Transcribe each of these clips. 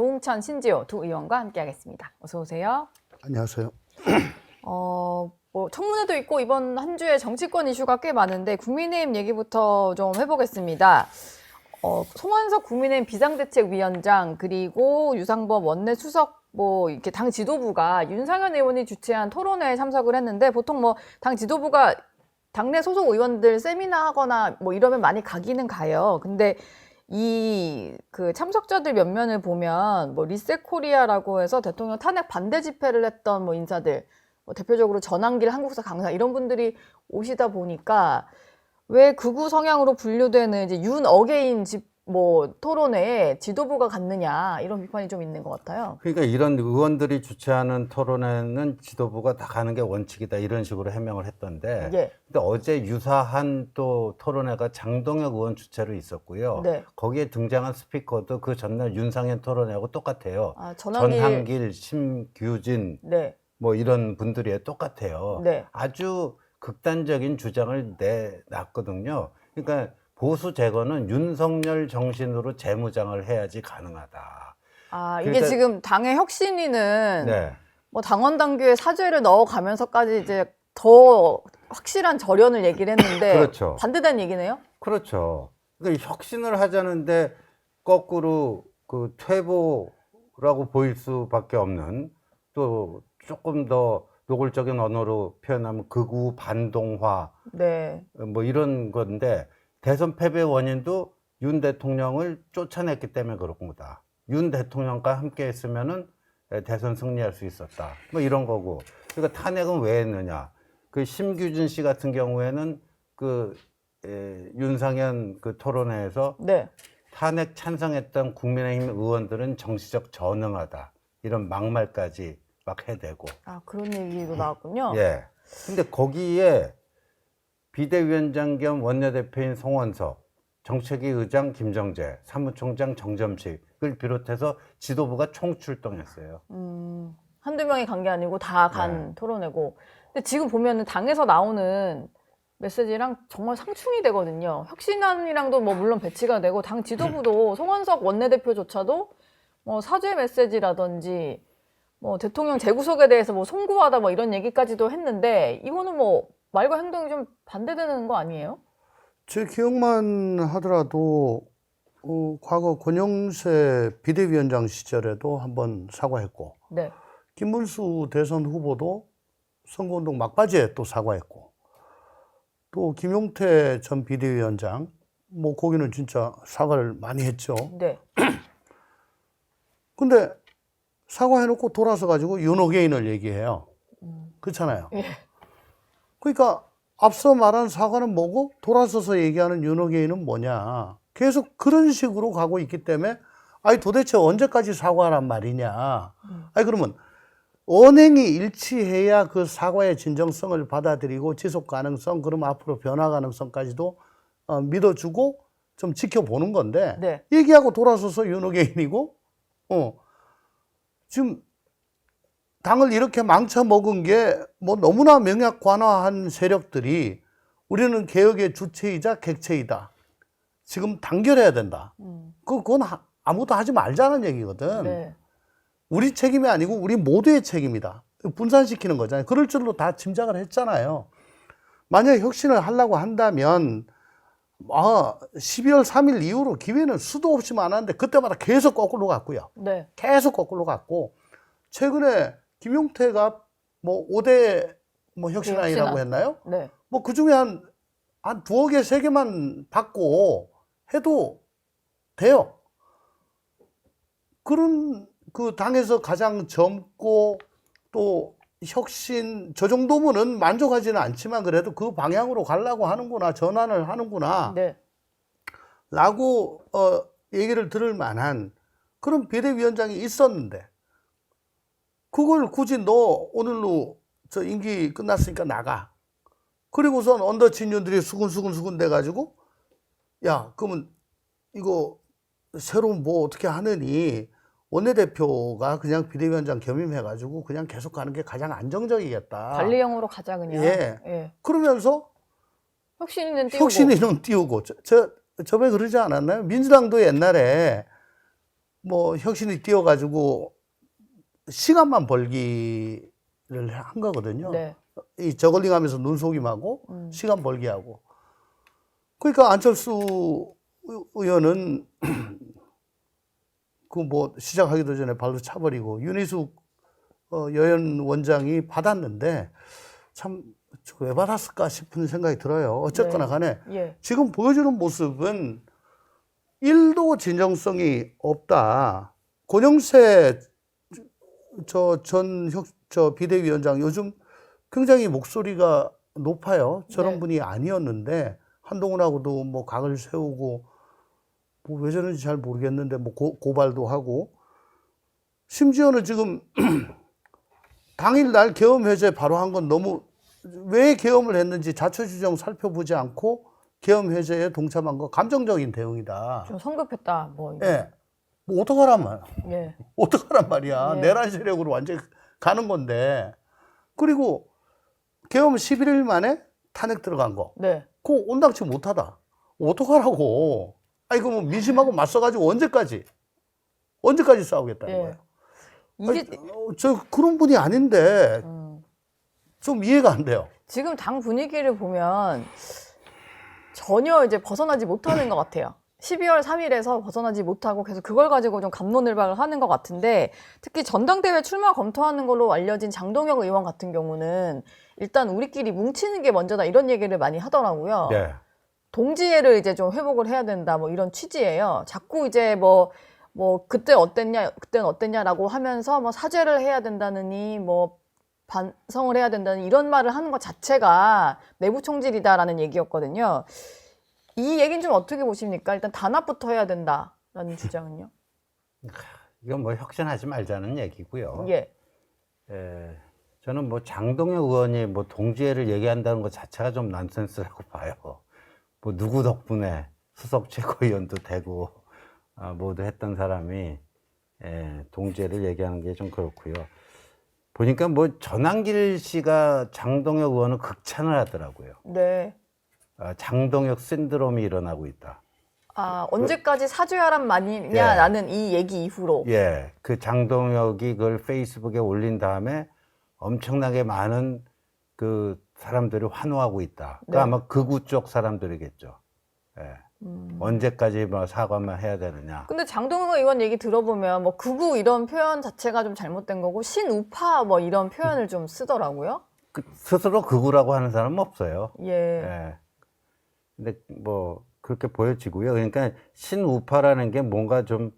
조홍천, 신지호 두 의원과 함께하겠습니다. 어서 오세요. 안녕하세요. 어, 뭐 청문회도 있고 이번 한 주에 정치권 이슈가 꽤 많은데 국민의힘 얘기부터 좀 해보겠습니다. 어, 송원석 국민의힘 비상대책위원장 그리고 유상범 원내 수석 뭐 이렇게 당 지도부가 윤상현 의원이 주최한 토론회에 참석을 했는데 보통 뭐 당 지도부가 당내 소속 의원들 세미나 하거나 뭐 이러면 많이 가기는 가요. 근데 이 그 참석자들 면면을 보면 뭐 리셋 코리아라고 해서 대통령 탄핵 반대 집회를 했던 뭐 인사들 뭐 대표적으로 전환길 한국사 강사 이런 분들이 오시다 보니까 왜 극우 성향으로 분류되는 이제 윤 어게인 집 뭐 토론회에 지도부가 갔느냐 이런 비판이 좀 있는 것 같아요. 그러니까 이런 의원들이 주최하는 토론회는 지도부가 다 가는 게 원칙이다 이런 식으로 해명을 했던데 예. 근데 어제 유사한 또 토론회가 장동혁 의원 주최로 있었고요. 네. 거기에 등장한 스피커도 그 전날 윤상현 토론회하고 똑같아요. 아, 전환길. 전한길, 심규진 네. 뭐 이런 분들이 똑같아요. 네. 아주 극단적인 주장을 내놨거든요. 그러니까 보수 제거는 윤석열 정신으로 재무장을 해야지 가능하다. 아, 이게 그러니까- 지금 당의 혁신위는 네. 뭐 당원 당규에 사죄를 넣어가면서까지 이제 더 확실한 절연을 얘기를 했는데 그렇죠. 반대된 얘기네요. 그렇죠. 그러니까 혁신을 하자는데 거꾸로 그 퇴보라고 보일 수밖에 없는 또 조금 더 노골적인 언어로 표현하면 극우 반동화 네. 뭐 이런 건데 대선 패배 원인도 윤 대통령을 쫓아냈기 때문에 그런 거다. 윤 대통령과 함께 했으면은 대선 승리할 수 있었다. 뭐 이런 거고. 그러니까 탄핵은 왜 했느냐. 그 심규진 씨 같은 경우에는 그 에, 윤상현 그 토론회에서 네. 탄핵 찬성했던 국민의힘 의원들은 정치적 전능하다. 이런 막말까지 막 해대고. 아, 그런 얘기도 나왔군요. 예. 근데 거기에 비대위원장 겸 원내대표인 송원석, 정책위 의장 김정재, 사무총장 정점식을 비롯해서 지도부가 총출동했어요. 음, 한두 명이 간 게 아니고 다 간 네. 토론회고. 근데 지금 보면은 당에서 나오는 메시지랑 정말 상충이 되거든요. 혁신안이랑도 뭐 물론 배치가 되고 당 지도부도 송원석 원내대표조차도 뭐 사죄 메시지라든지 뭐 대통령 재구속에 대해서 뭐 송구하다 뭐 이런 얘기까지도 했는데 이거는 뭐 말과 행동이 좀 반대되는 거 아니에요? 제 기억만 하더라도 어, 과거 권영세 비대위원장 시절에도 한번 사과했고 네. 김문수 대선 후보도 선거운동 막바지에 또 사과했고 또 김용태 전 비대위원장 뭐 거기는 진짜 사과를 많이 했죠. 네. 근데 사과해놓고 돌아서 가지고 윤호개인을 얘기해요. 음. 그렇잖아요. 예. 그러니까 앞서 말한 사과는 뭐고 돌아서서 얘기하는 윤호개인은 뭐냐. 계속 그런 식으로 가고 있기 때문에 아니 도대체 언제까지 사과란 말이냐. 음. 아니 그러면 언행이 일치해야 그 사과의 진정성을 받아들이고 지속 가능성 그럼 앞으로 변화 가능성까지도 어, 믿어주고 좀 지켜보는 건데 네. 얘기하고 돌아서서 윤호개인이고 어 지금 당을 이렇게 망쳐먹은 게 뭐 너무나 명약 관화한 세력들이 우리는 개혁의 주체이자 객체이다. 지금 단결해야 된다. 음. 그, 그건 하- 아무것도 하지 말자는 얘기거든. 네. 우리 책임이 아니고 우리 모두의 책임이다. 분산시키는 거잖아요. 그럴 줄로 다 짐작을 했잖아요. 만약에 혁신을 하려고 한다면, 아, 12월 3일 이후로 기회는 수도 없이 많았는데, 그때마다 계속 거꾸로 갔고요. 네. 계속 거꾸로 갔고, 최근에 김용태가 뭐 5대 뭐 혁신안이라고 혁신안. 했나요? 네. 뭐 그 중에 한, 한 두어 개, 세 개만 받고 해도 돼요. 그런 그 당에서 가장 젊고 또 혁신, 저 정도면은 만족하지는 않지만 그래도 그 방향으로 가려고 하는구나, 전환을 하는구나, 네. 라고, 어, 얘기를 들을 만한 그런 비대위원장이 있었는데, 그걸 굳이 너 오늘로 저 임기 끝났으니까 나가. 그리고선 언더 친윤들이 수근수근수근 돼가지고, 야, 그러면 이거 새로 뭐 어떻게 하느니 원내대표가 그냥 비대위원장 겸임해가지고 그냥 계속 가는 게 가장 안정적이겠다. 관리형으로 가자 그냥. 예. 예. 그러면서 혁신이는 띄우고. 혁신이는 띄우고 저, 저 저번에 그러지 않았나요? 민주당도 옛날에 뭐 혁신이 뛰어가지고 시간만 벌기를 한 거거든요. 네. 이 저글링 하면서 눈속임하고 음. 시간 벌기하고. 그러니까 안철수 의- 의원은 그 뭐 시작하기도 전에 발로 차버리고 윤희숙 어, 여연 원장이 받았는데 참 왜 받았을까 싶은 생각이 들어요. 어쨌거나 네. 간에 예. 지금 보여주는 모습은 일도 진정성이 없다. 권영세 저전저 비대위원장 요즘 굉장히 목소리가 높아요. 저런 네. 분이 아니었는데 한동훈하고도 뭐 각을 세우고 뭐 왜 저런지 잘 모르겠는데 뭐 고, 고발도 하고 심지어는 지금 당일 날 계엄 해제 바로 한 건 너무 왜 계엄을 했는지 자초지종 살펴보지 않고 계엄 해제에 동참한 거 감정적인 대응이다. 좀 성급했다. 뭐. 이거. 예. 뭐 어떡하란 말. 예. 어떡하란 말이야. 네. 내란 세력으로 완전히 가는 건데. 그리고 계엄 11일 만에 탄핵 들어간 거. 네. 그거 온당치 못하다. 어떡하라고. 아니, 그뭐 민심하고 맞서가지고 언제까지? 언제까지 싸우겠다는 예. 거예요? 이게 아니, 어, 저 그런 분이 아닌데 음, 좀 이해가 안 돼요. 지금 당 분위기를 보면 전혀 이제 벗어나지 못하는 것 같아요. 12월 3일에서 벗어나지 못하고 계속 그걸 가지고 좀 감론을박을 하는 것 같은데 특히 전당대회 출마 검토하는 걸로 알려진 장동혁 의원 같은 경우는 일단 우리끼리 뭉치는 게 먼저다 이런 얘기를 많이 하더라고요. 네. 동지애를 이제 좀 회복을 해야 된다 뭐 이런 취지예요. 자꾸 이제 뭐뭐 그때 어땠냐 그때는 어땠냐라고 하면서 뭐 사죄를 해야 된다느니 뭐 반성을 해야 된다는 이런 말을 하는 것 자체가 내부 총질이다라는 얘기였거든요. 이 얘기는 좀 어떻게 보십니까? 일단 단합부터 해야 된다라는 주장은요. 이건 뭐 혁신하지 말자는 얘기고요. 예. 예, 저는 뭐 장동혁 의원이 뭐 동지애를 얘기한다는 것 자체가 좀 난센스라고 봐요. 뭐 누구 덕분에 수석 최고위원도 되고 아, 모두 했던 사람이 예, 동지애를 얘기하는 게 좀 그렇고요. 보니까 뭐 전한길 씨가 장동혁 의원을 극찬을 하더라고요. 네. 아, 장동혁 신드롬이 일어나고 있다. 아 언제까지 사죄하란 말이냐라는 이 얘기 이후로. 예, 그 장동혁이 그걸 페이스북에 올린 다음에 엄청나게 많은 그 사람들이 환호하고 있다. 그 네. 아마 극우 쪽 사람들이겠죠. 예. 음. 언제까지 뭐 사과만 해야 되느냐. 근데 장동혁 의원 얘기 들어보면 뭐 극우 이런 표현 자체가 좀 잘못된 거고 신우파 뭐 이런 표현을 좀 쓰더라고요. 그 스스로 극우라고 하는 사람은 없어요. 예. 예. 근데 뭐 그렇게 보여지고요. 그러니까 신우파라는 게 뭔가 좀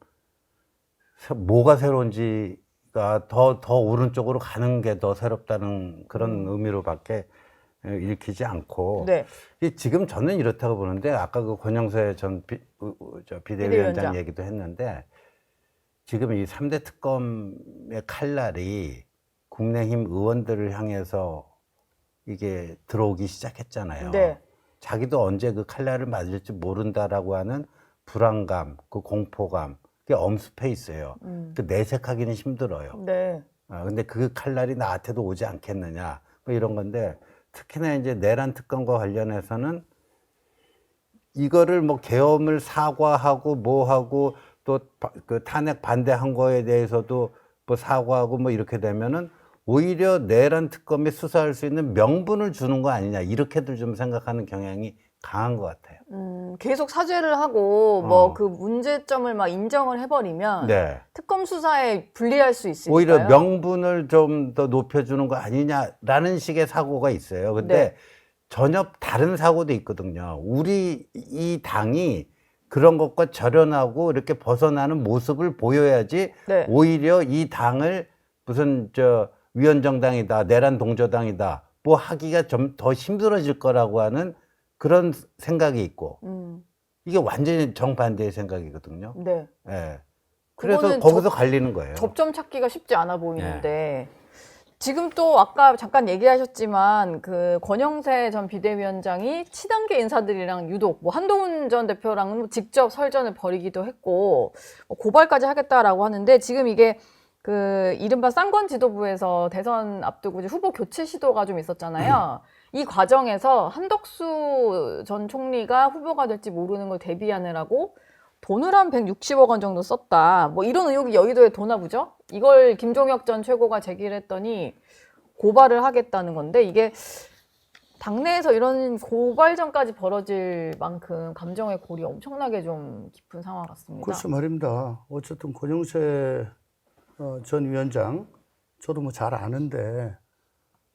새- 뭐가 새로운지가 더 더 오른쪽으로 가는 게 더 새롭다는 그런 의미로밖에 예, 읽히지 않고 네. 이 지금 저는 이렇다고 보는데 아까 그 권영세 전 비, 저 비대위원장. 얘기도 했는데 지금 이 3대 특검의 칼날이 국민의힘 의원들을 향해서 이게 들어오기 시작했잖아요. 네. 자기도 언제 그 칼날을 맞을지 모른다라고 하는 불안감, 그 공포감, 그게 엄습해 있어요. 음. 그 내색하기는 힘들어요. 네. 아, 근데 그 칼날이 나한테도 오지 않겠느냐, 뭐 이런 건데, 특히나 이제 내란 특검과 관련해서는 이거를 뭐 계엄을 사과하고 뭐 하고 또 그 탄핵 반대한 거에 대해서도 뭐 사과하고 뭐 이렇게 되면은 오히려 내란 특검이 수사할 수 있는 명분을 주는 거 아니냐, 이렇게들 좀 생각하는 경향이 강한 것 같아요. 음, 계속 사죄를 하고 뭐 어. 그 문제점을 막 인정을 해버리면 네. 특검 수사에 불리할 수 있으니까요. 오히려 명분을 좀 더 높여주는 거 아니냐라는 식의 사고가 있어요. 근데 네. 전혀 다른 사고도 있거든요. 우리 이 당이 그런 것과 절연하고 이렇게 벗어나는 모습을 보여야지 네. 오히려 이 당을 무슨 저 위원정당이다, 내란 동조당이다, 뭐 하기가 좀 더 힘들어질 거라고 하는 그런 생각이 있고 음, 이게 완전히 정반대의 생각이거든요. 네. 예. 그래서 거기서 접- 갈리는 거예요. 접점 찾기가 쉽지 않아 보이는데 지금 또 아까 잠깐 얘기하셨지만 그 권영세 전 비대위원장이 치단계 인사들이랑 유독 뭐 한동훈 전 대표랑은 직접 설전을 벌이기도 했고 뭐 고발까지 하겠다라고 하는데 지금 이게 그 이른바 쌍권 지도부에서 대선 앞두고 이제 후보 교체 시도가 좀 있었잖아요. 이 과정에서 한덕수 전 총리가 후보가 될지 모르는 걸 대비하느라고 돈을 한 160억 원 정도 썼다. 뭐 이런 의혹이 여의도에 도나 보죠? 이걸 김종혁 전 최고가 제기를 했더니 고발을 하겠다는 건데 이게 당내에서 이런 고발전까지 벌어질 만큼 감정의 골이 엄청나게 좀 깊은 상황 같습니다. 글쎄 말입니다. 어쨌든 권영세 어, 전 위원장 저도 뭐 잘 아는데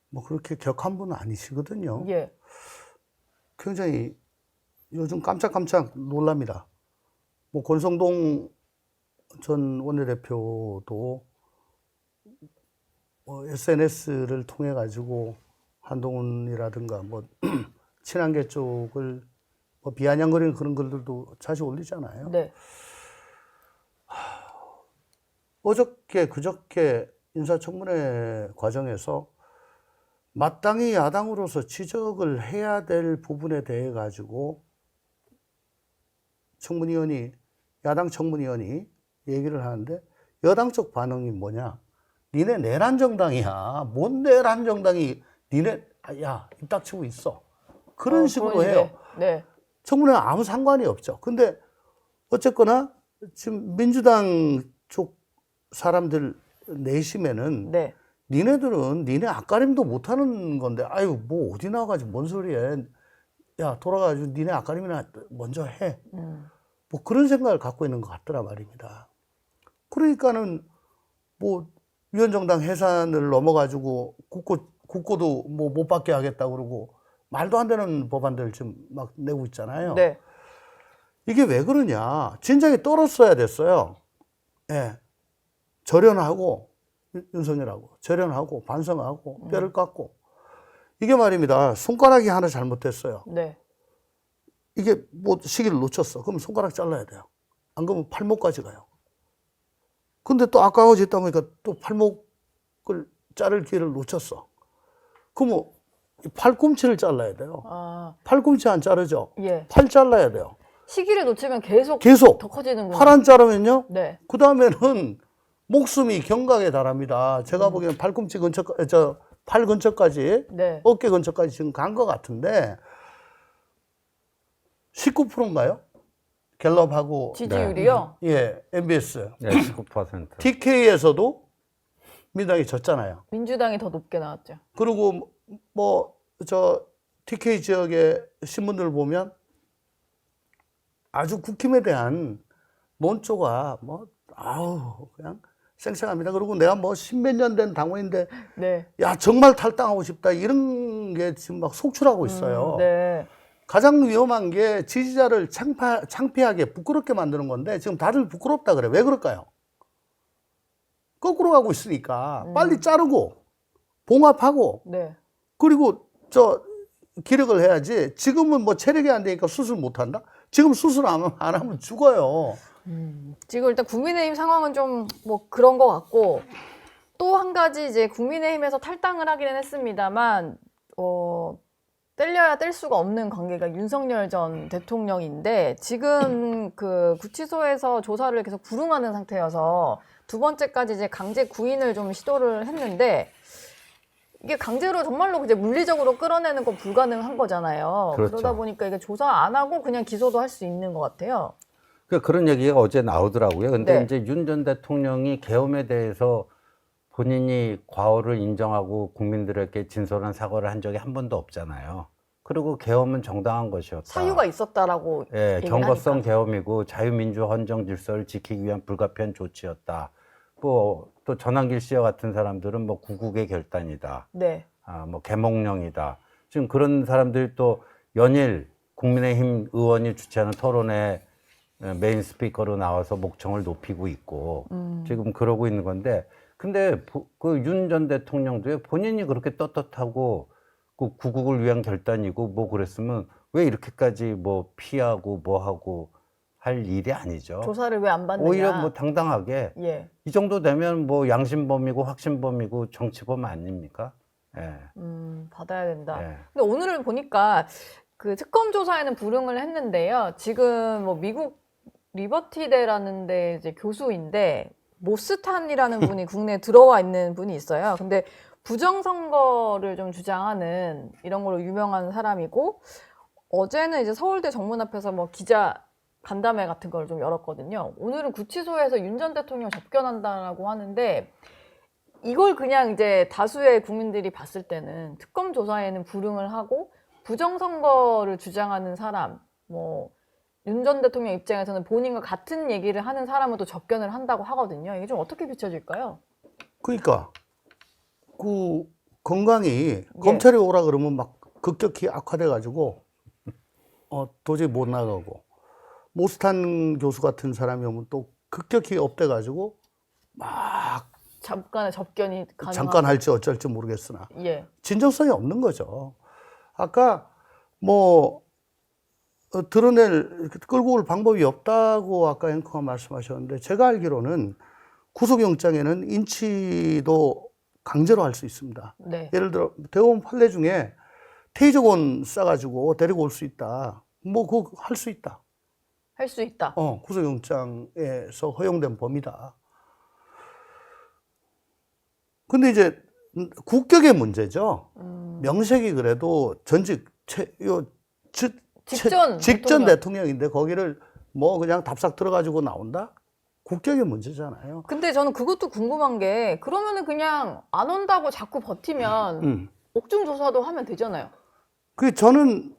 뭐 그렇게 격한 분은 아니시거든요. 예. 굉장히 요즘 깜짝깜짝 놀랍니다. 뭐 권성동 전 원내대표도 뭐 SNS를 통해 가지고 한동훈이라든가 뭐 친한계 쪽을 뭐 비아냥거리는 그런 글들도 자주 올리잖아요. 네. 어저께 그저께 인사청문회 과정에서 마땅히 야당으로서 지적을 해야 될 부분에 대해 가지고 청문위원이 야당 청문위원이 얘기를 하는데 여당 쪽 반응이 뭐냐? 니네 내란 정당이야. 뭔 내란 정당이 니네 아, 야, 입 닥치고 있어. 그런 어, 식으로 해요. 네. 청문회는 아무 상관이 없죠. 근데 어쨌거나 지금 민주당 쪽 사람들 내심에는 네. 니네들은 니네 앞가림도 못하는 건데 아유 뭐 어디 나와가지고 뭔 소리야 야 돌아가지고 니네 앞가림이나 먼저 해뭐 음. 그런 생각을 갖고 있는 것 같더라 말입니다 그러니까는 뭐 위원정당 해산을 넘어가지고 국고 국고도 뭐 못 받게 하겠다 그러고 말도 안 되는 법안들 지금 막 내고 있잖아요 네. 이게 왜 그러냐? 진작에 떨었어야 됐어요. 예. 절연하고, 윤- 윤석열하고, 절연하고, 반성하고, 뼈를 깎고. 이게 말입니다. 손가락이 하나 잘못됐어요. 네. 이게 뭐 시기를 놓쳤어. 그럼 손가락 잘라야 돼요. 안 그러면 팔목까지 가요. 근데 또 아까워졌다 보니까 또 팔목을 자를 기회를 놓쳤어. 그러면 이 팔꿈치를 잘라야 돼요. 아, 팔꿈치 안 자르죠? 예. 팔 잘라야 돼요. 시기를 놓치면 계속 계속. 더 커지는군요. 팔 안 자르면요? 네. 그 다음에는 목숨이 경각에 달합니다. 제가 보기엔 팔꿈치 근처, 저, 팔 근처까지, 네. 어깨 근처까지 지금 간 것 같은데, 19%인가요? 갤럽하고, 지지율이요? 예, MBS. 네, 19%. TK에서도 민당이 졌잖아요. 민주당이 더 높게 나왔죠. 그리고 뭐, 저, TK 지역의 신문들 보면 아주 국힘에 대한 논조가 뭐, 아우, 그냥 쌩쌩합니다. 그리고 내가 뭐 십몇 년 된 당원인데, 네. 야, 정말 탈당하고 싶다. 이런 게 지금 막 속출하고 있어요. 음, 네. 가장 위험한 게 지지자를 창파, 창피하게 부끄럽게 만드는 건데, 지금 다들 부끄럽다 그래. 왜 그럴까요? 거꾸로 가고 있으니까 빨리 자르고, 봉합하고, 네. 그리고 저 기력을 해야지. 지금은 뭐 체력이 안 되니까 수술 못 한다? 지금 수술 안, 안 하면 죽어요. 지금 일단 국민의힘 상황은 좀 뭐 그런 것 같고 또 한 가지 이제 국민의힘에서 탈당을 하기는 했습니다만 어 뗄려야 뗄 수가 없는 관계가 윤석열 전 대통령인데 지금 그 구치소에서 조사를 계속 불응하는 상태여서 두 번째까지 이제 강제 구인을 좀 시도를 했는데 이게 강제로 정말로 이제 물리적으로 끌어내는 건 불가능한 거잖아요. 그렇죠. 그러다 보니까 이게 조사 안 하고 그냥 기소도 할 수 있는 것 같아요. 그 그런 얘기가 어제 나오더라고요. 근데 네. 이제 윤 전 대통령이 계엄에 대해서 본인이 과오를 인정하고 국민들에게 진솔한 사과를 한 적이 한 번도 없잖아요. 그리고 계엄은 정당한 것이었다. 사유가 있었다라고 예, 경거성. 계엄이고 자유민주 헌정 질서를 지키기 위한 불가피한 조치였다. 뭐 또 전환길 씨와 같은 사람들은 뭐 구국의 결단이다. 네. 아, 뭐 개몽령이다. 지금 그런 사람들이 또 연일 국민의힘 의원이 주최하는 토론에 메인 스피커로 나와서 목청을 높이고 있고 음. 지금 그러고 있는 건데 근데 그 윤 전 대통령도 본인이 그렇게 떳떳하고 그 구국을 위한 결단이고 뭐 그랬으면 왜 이렇게까지 뭐 피하고 뭐 하고 할 일이 아니죠. 조사를 왜 안 받느냐. 오히려 뭐 당당하게 예. 이 정도 되면 뭐 양심범이고 확신범이고 정치범 아닙니까? 예. 음, 받아야 된다. 예. 근데 오늘을 보니까 그 특검 조사에는 불응을 했는데요. 지금 뭐 미국 리버티대라는 데 이제 교수인데 모스탄이라는 분이 국내에 들어와 있는 분이 있어요. 근데 부정선거를 좀 주장하는 이런 걸로 유명한 사람이고 어제는 이제 서울대 정문 앞에서 뭐 기자 간담회 같은 걸 좀 열었거든요. 오늘은 구치소에서 윤 전 대통령 접견한다라고 하는데 이걸 그냥 이제 다수의 국민들이 봤을 때는 특검 조사에는 불응을 하고 부정선거를 주장하는 사람, 뭐 윤 전 대통령 입장에서는 본인과 같은 얘기를 하는 사람은 또 접견을 한다고 하거든요. 이게 좀 어떻게 비춰질까요? 그러니까 그 건강이 예. 검찰이 오라 그러면 막 급격히 악화돼 가지고 어 도저히 못 나가고 모스탄 교수 같은 사람이 오면 또 급격히 업돼 가지고 막 잠깐의 접견이 가능한 잠깐 할지 어쩔지 모르겠으나 예. 진정성이 없는 거죠. 아까 뭐 어, 드러낼 끌고 올 방법이 없다고 아까 앵커가 말씀하셨는데 제가 알기로는 구속영장에는 인치도 강제로 할 수 있습니다. 네. 예를 들어 대법원 판례 중에 테이저건 싸가지고 데리고 올 수 있다. 뭐 그거 할 수 있다. 할 수 있다. 어 구속영장에서 허용된 범위다. 근데 이제 국격의 문제죠. 음, 명색이 그래도 전직 최, 요, 지- 직전 최- 직전 대통령. 대통령인데 거기를 뭐 그냥 답삭 들어가지고 나온다? 국격의 문제잖아요. 근데 저는 그것도 궁금한 게 그러면은 그냥 안 온다고 자꾸 버티면 음. 옥중 조사도 하면 되잖아요. 그 저는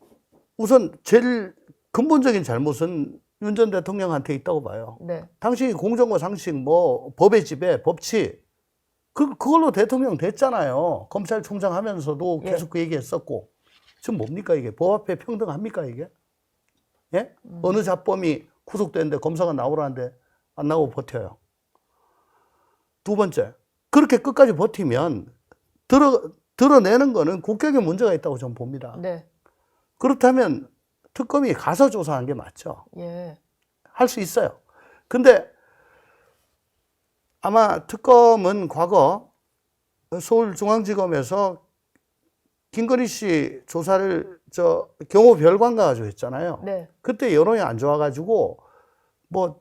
우선 제일 근본적인 잘못은 윤 전 대통령한테 있다고 봐요. 네. 당신이 공정과 상식, 뭐 법의 지배, 법치 그 그걸로 대통령 됐잖아요. 검찰총장 하면서도 예. 계속 그 얘기했었고 지금 뭡니까 이게 법 앞에 평등합니까 이게? 예? 음. 어느 자범이 구속됐는데 검사가 나오라는데 안 나오고 버텨요. 두 번째 그렇게 끝까지 버티면 들어 드러내는 거는 국격에 문제가 있다고 저는 봅니다. 네. 그렇다면 특검이 가서 조사하는 게 맞죠. 예. 할 수 있어요. 근데 아마 특검은 과거 서울중앙지검에서 김건희 씨 조사를 저 경호 별관 가가지고 했잖아요. 네. 그때 여론이 안 좋아가지고 뭐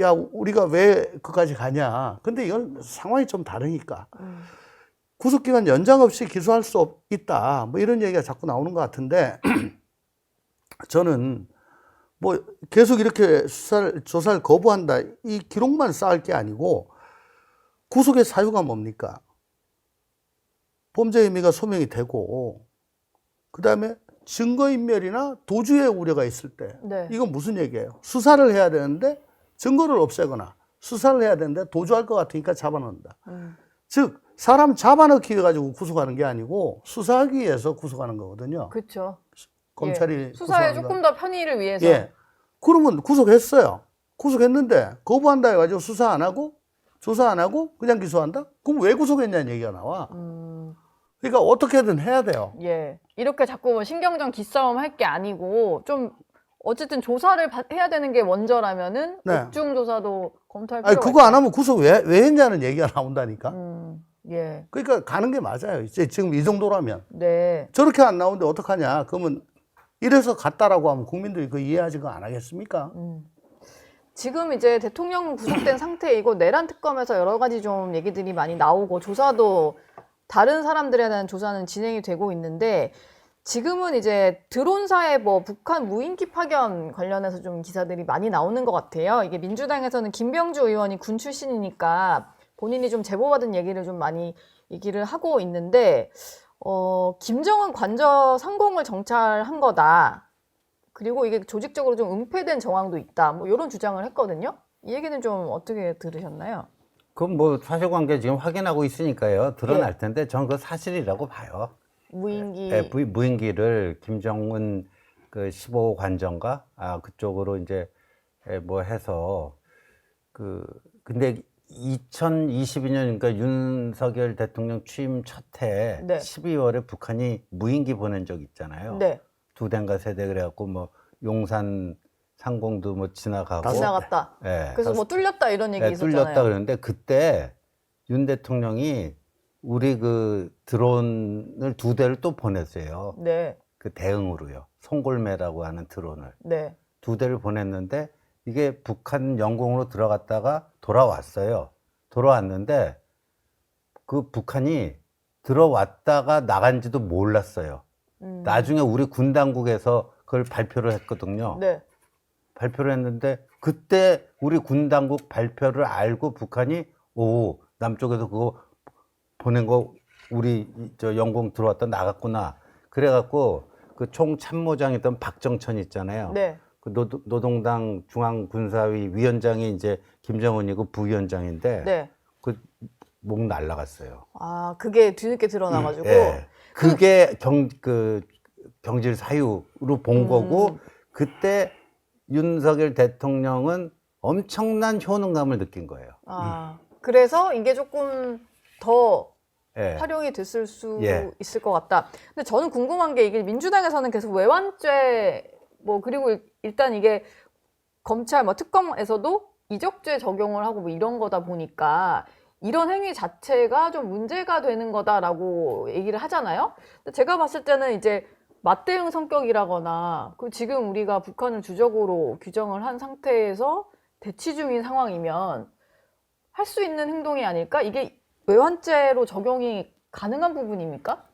야 우리가 왜 그까지 가냐. 근데 이건 상황이 좀 다르니까 음. 구속기간 연장 없이 기소할 수 없- 있다. 뭐 이런 얘기가 자꾸 나오는 것 같은데 저는 뭐 계속 이렇게 수사를, 조사를 거부한다. 이 기록만 쌓을 게 아니고 구속의 사유가 뭡니까? 범죄 혐의가 소명이 되고 그 다음에 증거인멸이나 도주의 우려가 있을 때 네. 이건 무슨 얘기예요? 수사를 해야 되는데 증거를 없애거나 수사를 해야 되는데 도주할 것 같으니까 잡아놓는다. 음. 즉 사람 잡아넣기 위해 가지고 구속하는 게 아니고 수사하기 위해서 구속하는 거거든요. 그렇죠. 검찰이 예. 수사에 조금 더 편의를 위해서 거. 예. 그러면 구속했어요. 구속했는데 거부한다 해가지고 수사 안 하고 조사 안 하고 그냥 기소한다? 그럼 왜 구속했냐는 얘기가 나와. 음, 그러니까 어떻게든 해야 돼요. 예. 이렇게 자꾸 뭐 신경전 기싸움 할 게 아니고 좀 어쨌든 조사를 받- 해야 되는 게 먼저라면은 네. 옥중 조사도 검토할 아니 필요가 그거 안. 하면 구속 왜, 왜 했냐는 얘기가 나온다니까. 음, 예. 그러니까 가는 게 맞아요. 이제 지금 이 정도라면 네. 저렇게 안 나오는데 어떡하냐? 그러면 이래서 갔다라고 하면 국민들이 그 이해하지가 안 하겠습니까? 음. 지금 이제 대통령 구속된 상태이고 내란 특검에서 여러 가지 좀 얘기들이 많이 나오고 조사도 다른 사람들에 대한 조사는 진행이 되고 있는데 지금은 이제 드론사의 뭐 북한 무인기 파견 관련해서 좀 기사들이 많이 나오는 것 같아요. 이게 민주당에서는 김병주 의원이 군 출신이니까 본인이 좀 제보받은 얘기를 좀 많이 얘기를 하고 있는데 어, 김정은 관저 상공을 정찰한 거다. 그리고 이게 조직적으로 좀 은폐된 정황도 있다. 뭐 이런 주장을 했거든요. 이 얘기는 좀 어떻게 들으셨나요? 그건 뭐 사실관계 지금 확인하고 있으니까요. 드러날 예. 텐데 저는 그 사실이라고 봐요. 무인기 예, 무- 무인기를 김정은 그 15호 관전가 아 그쪽으로 이제 예, 뭐 해서 그 근데 2022년 그러니까 윤석열 대통령 취임 첫해 네. 12월에 북한이 무인기 보낸 적 있잖아요. 네 두 대인가 세 대 그래갖고 뭐 용산 상공도 뭐 지나가고 지나갔다. 예, 그래서 뭐 뚫렸다 이런 얘기 네, 있었잖아요. 뚫렸다 그러는데 그때 윤 대통령이 우리 그 드론을 두 대를 또 보냈어요. 네, 그 대응으로요. 송골매라고 하는 드론을 네, 두 대를 보냈는데 이게 북한 영공으로 들어갔다가 돌아왔어요. 돌아왔는데 그 북한이 들어왔다가 나간지도 몰랐어요. 음, 나중에 우리 군 당국에서 그걸 발표를 했거든요. 네, 발표를 했는데 그때 우리 군 당국 발표를 알고 북한이 오 남쪽에서 그거 보낸 거 우리 이- 저 영공 들어왔다 나갔구나. 그래갖고 그 총 참모장이던 박정천 있잖아요. 네. 그 노, 노동당 중앙군사위 위원장이 이제 김정은이고 부위원장인데 네. 그목 날라갔어요. 아, 그게 뒤늦게 드러나가지고. 예. 그게 경, 그, 경질 사유로 본 음. 거고, 그때 윤석열 대통령은 엄청난 효능감을 느낀 거예요. 아, 그래서 이게 조금 더 예. 활용이 됐을 수 예. 있을 것 같다. 근데 저는 궁금한 게 이게 민주당에서는 계속 외환죄 뭐 그리고 일- 일단 이게 검찰 뭐 특검에서도 이적죄 적용을 하고 뭐 이런 거다 보니까 이런 행위 자체가 좀 문제가 되는 거다라고 얘기를 하잖아요. 근데 제가 봤을 때는 이제 맞대응 성격이라거나 그 지금 우리가 북한을 주적으로 규정을 한 상태에서 대치 중인 상황이면 할 수 있는 행동이 아닐까? 이게 외환죄로 적용이 가능한 부분입니까?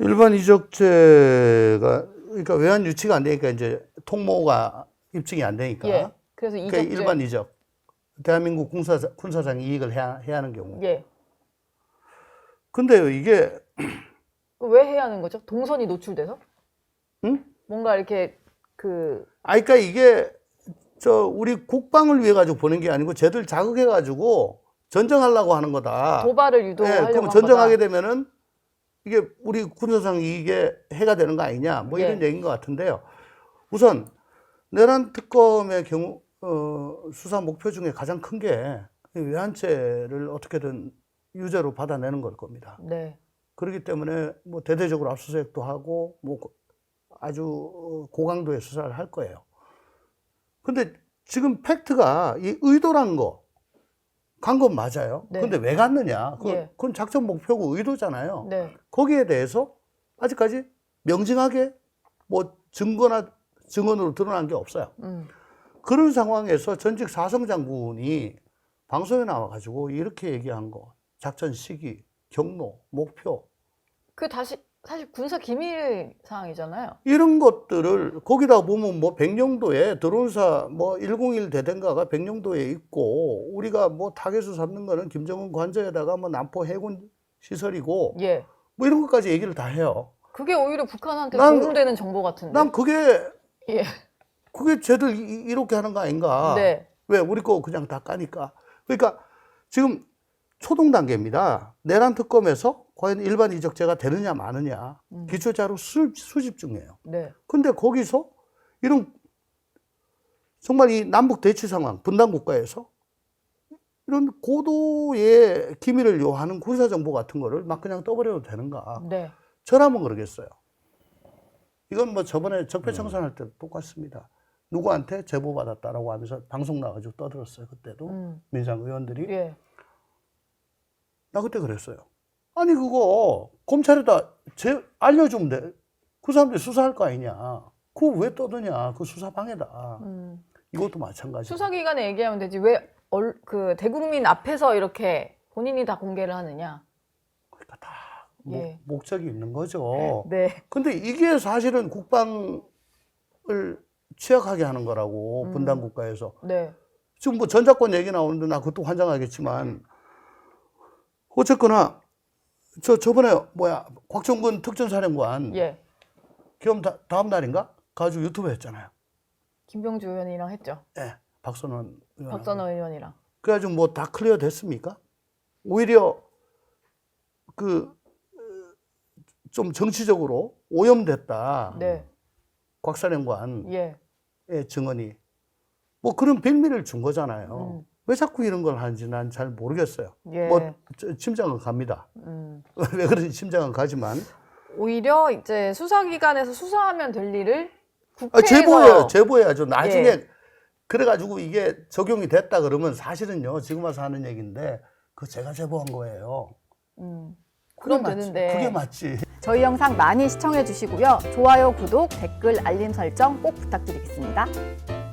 일반 이적죄가 그러니까 외환 유치가 안 되니까 이제 통모가 입증이 안 되니까 예. 그래서 그러니까 이적죄. 일반 이적 대한민국 군사 군사상 이익을 해야, 해야 하는 경우. 예. 근데요 이게 왜 해야 하는 거죠? 동선이 노출돼서? 응? 뭔가 이렇게 그 아 그러니까 이게 저 우리 국방을 위해 가지고 보낸 게 아니고 쟤들 자극해 가지고 전쟁하려고 하는 거다. 도발을 예, 유도하려고 그럼 한 전쟁하게. 되면은 이게 우리 군사상 이익에 해가 되는 거 아니냐 뭐 이런 예. 얘기인 것 같은데요. 우선 내란 특검의 경우 어, 수사 목표 중에 가장 큰 게 외환죄를 어떻게든 유죄로 받아내는 걸 겁니다. 네. 그렇기 때문에 뭐 대대적으로 압수수색도 하고 뭐 아주 고강도의 수사를 할 거예요. 근데 지금 팩트가 이 의도란 거, 간 건 맞아요. 네. 근데 왜 갔느냐? 그건, 예. 그건 작전 목표고 의도잖아요. 네. 거기에 대해서 아직까지 명징하게 뭐 증거나 증언으로 드러난 게 없어요. 음. 그런 상황에서 전직 사성 장군이 방송에 나와가지고 이렇게 얘기한 거, 작전 시기, 경로, 목표, 그 다시 사실 군사 기밀 사항이잖아요. 이런 것들을 거기다 보면 뭐 백령도에 드론사 뭐 101 대대인가가 백령도에 있고 우리가 뭐 타겟을 잡는 거는 김정은 관저에다가 뭐 남포 해군 시설이고 예. 뭐 이런 것까지 얘기를 다 해요. 그게 오히려 북한한테 난- 도움되는 정보 같은데. 난 그게 예. 그게 쟤들 이- 이렇게 하는 거 아닌가? 네. 왜 우리 거 그냥 다 까니까. 그러니까 지금 초동 단계입니다. 내란 특검에서 과연 일반 이적죄가 되느냐 마느냐 음. 기초 자료 수, 수집 중이에요. 네. 근데 거기서 이런 정말 이 남북 대치 상황, 분단 국가에서 이런 고도의 기밀을 요하는 군사 정보 같은 거를 막 그냥 떠버려도 되는가? 네. 저라면 그러겠어요. 이건 뭐 저번에 적폐청산할 때도 똑같습니다. 누구한테 제보 받았다라고 하면서 방송 나가지고 떠들었어요. 그때도 음. 민주당 의원들이 예. 나 그때 그랬어요. 아니 그거 검찰에다 제 알려주면 돼. 그 사람들이 수사할 거 아니냐. 그거 왜 떠드냐. 그 수사 방해다. 음. 이것도 마찬가지. 수사기관에 얘기하면 되지 왜 그 대국민 앞에서 이렇게 본인이 다 공개를 하느냐. 그러니까 다 예. 목, 목적이 있는 거죠. 네. 근데 이게 사실은 국방을 취약하게 하는 거라고 음. 분단 국가에서 네. 지금 뭐 전작권 얘기 나오는데 나 그것도 환장하겠지만 어쨌거나 저 저번에 뭐야 곽정근 특전사령관 예. 기업 다, 다음 날인가 가지고 유튜브 했잖아요. 김병주 의원이랑 했죠. 예, 박선원 의원. 박선호 의원이랑. 그래가지고 뭐 다 클리어 됐습니까? 오히려 그 좀 정치적으로 오염됐다. 네. 곽사령관의 예. 증언이 뭐 그런 빌미를 준 거잖아요. 음. 왜 자꾸 이런 걸 하는지 난 잘 모르겠어요. 예. 뭐 저- 침장은 갑니다. 음. 왜 그런지 침장은 가지만 오히려 이제 수사기관에서 수사하면 될 일을 아, 국회에서 제보해요. 제보해야죠. 나중에 예. 그래가지고 이게 적용이 됐다 그러면 사실은요. 지금 와서 하는 얘기인데 그 제가 제보한 거예요. 음. 그게 그럼 맞지. 되는데. 그게 맞지. 저희 영상 많이 시청해 주시고요. 좋아요, 구독, 댓글, 알림 설정 꼭 부탁드리겠습니다.